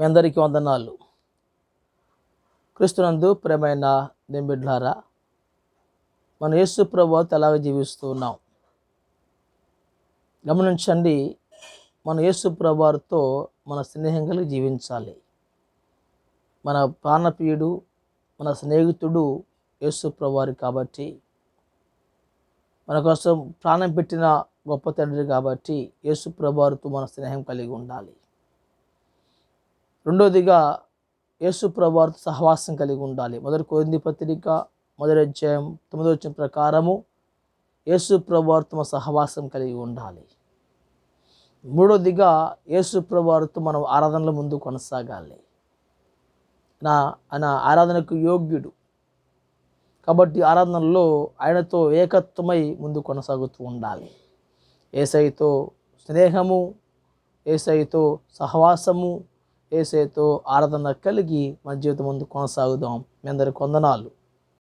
మీ అందరికీ వందనాలు. క్రీస్తునందు ప్రేమైన దెంబిడ్లారా మన యేసు ప్రభు ఎలాగ జీవిస్తూ ఉన్నాం. గమనించండి మన యేసు ప్రభువారితో మన స్నేహం కలిగి జీవించాలి. మన ప్రాణప్రియుడు మన స్నేహితుడు యేసు ప్రభువారి కాబట్టి మన కోసం ప్రాణం పెట్టిన గొప్ప తండ్రి కాబట్టి యేసు ప్రభువారితో మన స్నేహం కలిగి ఉండాలి. రెండోదిగా యేసు ప్రభువారితో సహవాసం కలిగి ఉండాలి. మొదటి కోరింది పత్రిక మొదటి అధ్యాయం తొమ్మిదో వచ్చిన ప్రకారము యేసు ప్రభువారితో సహవాసం కలిగి ఉండాలి. మూడోదిగా యేసు ప్రభువారితో మనం ఆరాధనల ముందు కొనసాగాలి. నా ఆయన ఆరాధనకు యోగ్యుడు. కాబట్టి ఆరాధనలో ఆయనతో ఏకత్వమై ముందు కొనసాగుతూ ఉండాలి. ఏసైతో స్నేహము ఏసైతో సహవాసము ఏసేతో ఆరాధన కలిగి మన జీవితం ముందు కొనసాగుదాం. మీ అందరికి వందనాలు